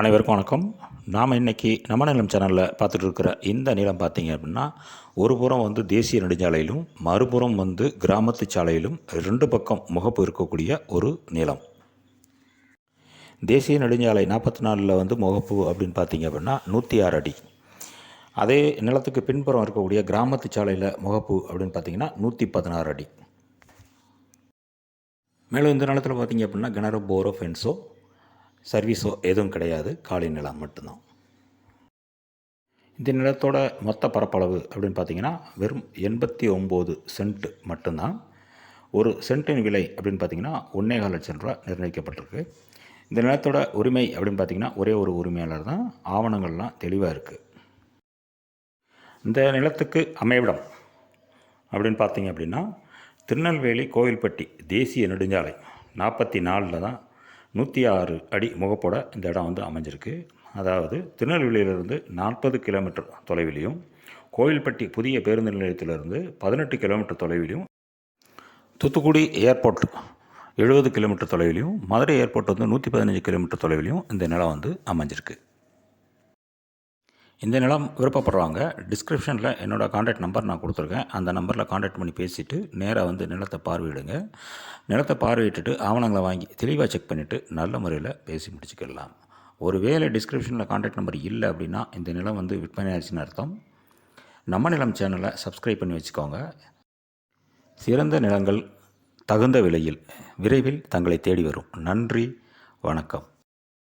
அனைவருக்கும் வணக்கம். நாம் இன்றைக்கி நம்ம நிலம் சேனலில் பார்த்துட்டு இருக்கிற இந்த நிலம் பார்த்தீங்க அப்படின்னா ஒரு புறம் வந்து தேசிய நெடுஞ்சாலையிலும் மறுபுறம் வந்து கிராமத்து சாலையிலும் ரெண்டு பக்கம் முகப்பு இருக்கக்கூடிய ஒரு நிலம். தேசிய நெடுஞ்சாலை நாற்பத்தி நாலில் வந்து முகப்பு அப்படின்னு பார்த்தீங்க அப்படின்னா நூற்றி ஆறு அடி. அதே நிலத்துக்கு பின்புறம் இருக்கக்கூடிய கிராமத்து சாலையில் முகப்பு அப்படின்னு பார்த்தீங்கன்னா நூற்றி பதினாறு அடி. மேலும் இந்த நிலத்தில் பார்த்தீங்க அப்படின்னா கிணறு போரோ ஃபென்ஸோ சர்வீஸோ எதுவும் கிடையாது. காலி நிலம் மட்டும்தான். இந்த நிலத்தோட மொத்த பரப்பளவு அப்படின்னு பார்த்தீங்கன்னா வெறும் எண்பத்தி ஒம்பது சென்ட் மட்டும்தான். ஒரு சென்ட்டின் விலை அப்படின்னு பார்த்தீங்கன்னா ஒன்றேகால் லட்சம் ரூபா நிர்ணயிக்கப்பட்டிருக்கு. இந்த நிலத்தோட உரிமை அப்படின்னு பார்த்தீங்கன்னா ஒரே ஒரு உரிமையாளர் தான். ஆவணங்கள்லாம் தெளிவாக இருக்குது இந்த நிலத்துக்கு அமைவிடம் அப்படின்னு பார்த்தீங்க அப்படின்னா திருநெல்வேலி கோவில்பட்டி தேசிய நெடுஞ்சாலை நாற்பத்தி நாலில் தான் நூற்றி ஆறு அடி முகப்போட இந்த இடம் வந்து அமைஞ்சிருக்கு. அதாவது திருநெல்வேலியிலிருந்து நாற்பது கிலோமீட்டர் தொலைவிலையும் கோவில்பட்டி புதிய பேருந்து நிலையத்திலிருந்து பதினெட்டு கிலோமீட்டர் தொலைவிலையும் தூத்துக்குடி ஏர்போர்ட் எழுபது கிலோமீட்டர் தொலைவிலையும் மதுரை ஏர்போர்ட் வந்து நூற்றி பதினஞ்சு கிலோமீட்டர் தொலைவிலையும் இந்த நிலம் வந்து அமைஞ்சிருக்கு. இந்த நிலம் விருப்பப்படுறவங்க டிஸ்கிரிப்ஷனில் என்னோடய காண்டாக்ட் நம்பர் நான் கொடுத்துருக்கேன். அந்த நம்பரில் காண்டாக்ட் பண்ணி பேசிவிட்டு நேராக வந்து நிலத்தை பார்வையிடுங்க. நிலத்தை பார்வையிட்டுட்டு ஆவணங்களை வாங்கி தெளிவாக செக் பண்ணிவிட்டு நல்ல முறையில் பேசி முடிச்சுக்கிடலாம் ஒருவேளை டிஸ்கிரிப்ஷனில் காண்டாக்ட் நம்பர் இல்லை அப்படின்னா இந்த நிலம் வந்து விற்பனை ஆச்சுன்னு அர்த்தம். நம்ம நிலம் சேனலை சப்ஸ்கிரைப் பண்ணி வச்சுக்கோங்க. சிறந்த நிலங்கள் தகுந்த விலையில் விரைவில் தங்களை தேடி வரும். நன்றி வணக்கம்.